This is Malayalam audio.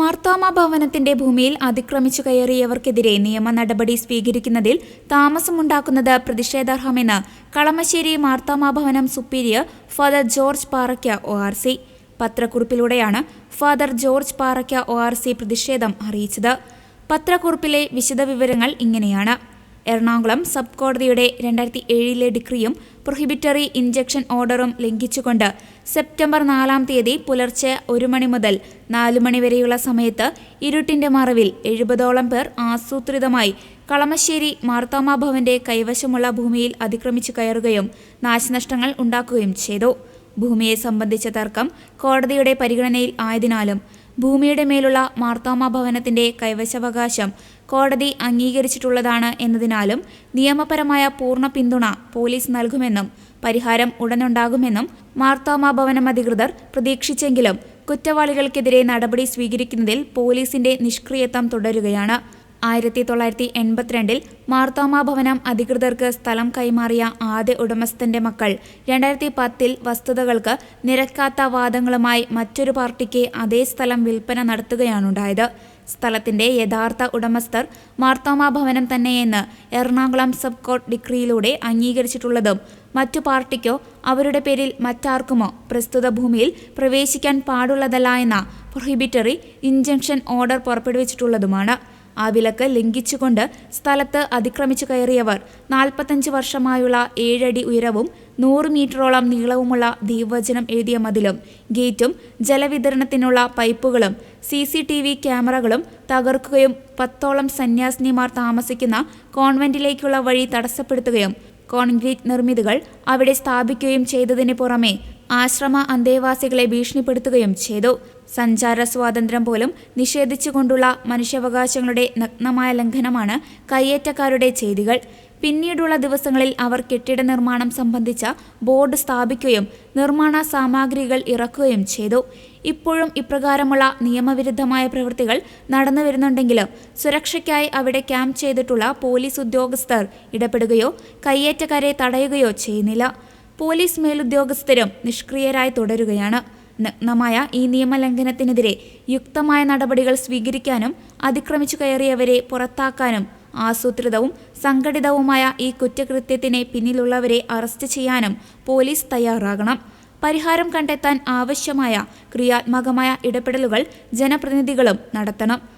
മാർത്തോമ ഭവനത്തിന്റെ ഭൂമിയിൽ അതിക്രമിച്ചു കയറിയവർക്കെതിരെ നിയമ നടപടി സ്വീകരിക്കുന്നതിൽ താമസമുണ്ടാക്കുന്നത് പ്രതിഷേധാർഹമെന്ന് കളമശ്ശേരി മാർത്തോമ ഭവനം superior father George Parakka O R C. പത്രക്കുറിപ്പിലൂടെയാണ് father George Parakka O R C പ്രതിഷേധം അറിയിച്ചത്. പത്രക്കുറിപ്പിലെ വിശദവിവരങ്ങൾ ഇങ്ങനെയാണ്. എറണാകുളം സബ് കോടതിയുടെ രണ്ടായിരത്തി ഏഴിലെ ഡിഗ്രിയും പ്രൊഹിബിറ്ററി ഇഞ്ചക്ഷൻ ഓർഡറും ലംഘിച്ചുകൊണ്ട് സെപ്റ്റംബർ നാലാം തീയതി പുലർച്ചെ ഒരു മണി മുതൽ നാലു മണി വരെയുള്ള സമയത്ത് ഇരുട്ടിന്റെ മറവിൽ എഴുപതോളം പേർ ആസൂത്രിതമായി കളമശ്ശേരി മാർത്തോമ ഭവന്റെ കൈവശമുള്ള ഭൂമിയിൽ അതിക്രമിച്ചു കയറുകയും നാശനഷ്ടങ്ങൾ ഉണ്ടാക്കുകയും ചെയ്തു. ഭൂമിയെ സംബന്ധിച്ച തർക്കം കോടതിയുടെ പരിഗണനയിൽ ആയതിനാലും ഭൂമിയുടെ മേലുള്ള മാർത്തോമ ഭവനത്തിന്റെ കൈവശാവകാശം കോടതി അംഗീകരിച്ചിട്ടുള്ളതാണ് എന്നതിനാലും നിയമപരമായ പൂർണ പിന്തുണ പോലീസ് നൽകുമെന്നും പരിഹാരം ഉടനുണ്ടാകുമെന്നും മാർത്തോമ ഭവനം അധികൃതർ പ്രതീക്ഷിച്ചെങ്കിലും കുറ്റവാളികൾക്കെതിരെ നടപടി സ്വീകരിക്കുന്നതിൽ പോലീസിന്റെ നിഷ്ക്രിയത്വം തുടരുകയാണ് ആയിരത്തി തൊള്ളായിരത്തി എൺപത്തിരണ്ടിൽ മാർത്തോമ ഭവനം അധികൃതർക്ക് സ്ഥലം കൈമാറിയ ആദ്യ ഉടമസ്ഥന്റെ മക്കൾ. രണ്ടായിരത്തി പത്തിൽ വസ്തുതകൾക്ക് നിരക്കാത്ത വാദങ്ങളുമായി മറ്റൊരു പാർട്ടിക്ക് അതേ സ്ഥലം വിൽപ്പന നടത്തുകയാണുണ്ടായത്. സ്ഥലത്തിന്റെ യഥാർത്ഥ ഉടമസ്ഥർ മാർത്തോമ ഭവനം തന്നെയെന്ന് എറണാകുളം സബ് കോർട്ട് ഡിഗ്രിയിലൂടെ അംഗീകരിച്ചിട്ടുള്ളതും മറ്റു പാർട്ടിക്കോ അവരുടെ പേരിൽ മറ്റാർക്കുമോ പ്രസ്തുത ഭൂമിയിൽ പ്രവേശിക്കാൻ പാടുള്ളതല്ല എന്ന പ്രൊഹിബിറ്ററി ഇഞ്ചക്ഷൻ ഓർഡർ പുറപ്പെടുവിച്ചിട്ടുള്ളതുമാണ്. ആ വിലക്ക് ലംഘിച്ചുകൊണ്ട് സ്ഥലത്ത് അതിക്രമിച്ചു കയറിയവർ നാൽപ്പത്തഞ്ച് വർഷമായുള്ള ഏഴടി ഉയരവും നൂറ് മീറ്ററോളം നീളവുമുള്ള ദീപവചനം എഴുതിയ മതിലും ഗേറ്റും ജലവിതരണത്തിനുള്ള പൈപ്പുകളും സി സി ടി വി ക്യാമറകളും തകർക്കുകയും പത്തോളം സന്യാസിനിമാർ താമസിക്കുന്ന കോൺവെന്റിലേക്കുള്ള വഴി തടസ്സപ്പെടുത്തുകയും കോൺക്രീറ്റ് നിർമ്മിതികൾ അവിടെ സ്ഥാപിക്കുകയും ചെയ്തതിന് പുറമെ ആശ്രമ അന്തേവാസികളെ ഭീഷണിപ്പെടുത്തുകയും ചെയ്തു. സഞ്ചാര സ്വാതന്ത്ര്യം പോലും നിഷേധിച്ചുകൊണ്ടുള്ള മനുഷ്യാവകാശങ്ങളുടെ നഗ്നമായ ലംഘനമാണ് കയ്യേറ്റക്കാരുടെ ചെയ്തികൾ. പിന്നീടുള്ള ദിവസങ്ങളിൽ അവർ കെട്ടിട നിർമ്മാണം സംബന്ധിച്ച ബോർഡ് സ്ഥാപിക്കുകയും നിർമ്മാണ സാമഗ്രികൾ ഇറക്കുകയും ചെയ്തു. ഇപ്പോഴും ഇപ്രകാരമുള്ള നിയമവിരുദ്ധമായ പ്രവൃത്തികൾ നടന്നു വരുന്നുണ്ടെങ്കിലും സുരക്ഷയ്ക്കായി അവിടെ ക്യാമ്പ് ചെയ്തിട്ടുള്ള പോലീസ് ഉദ്യോഗസ്ഥർ ഇടപെടുകയോ കയ്യേറ്റക്കാരെ തടയുകയോ ചെയ്യുന്നില്ല. പോലീസ് മേലുദ്യോഗസ്ഥരും നിഷ്ക്രിയരായി തുടരുകയാണ്. നഗ്നമായ ഈ നിയമലംഘനത്തിനെതിരെ യുക്തമായ നടപടികൾ സ്വീകരിക്കാനും അതിക്രമിച്ചു കയറിയവരെ പുറത്താക്കാനും ആസൂത്രിതവും സംഘടിതവുമായ ഈ കുറ്റകൃത്യത്തിന് പിന്നിലുള്ളവരെ അറസ്റ്റ് ചെയ്യാനും പോലീസ് തയ്യാറാകണം. പരിഹാരം കണ്ടെത്താൻ ആവശ്യമായ ക്രിയാത്മകമായ ഇടപെടലുകൾ ജനപ്രതിനിധികളും നടത്തണം.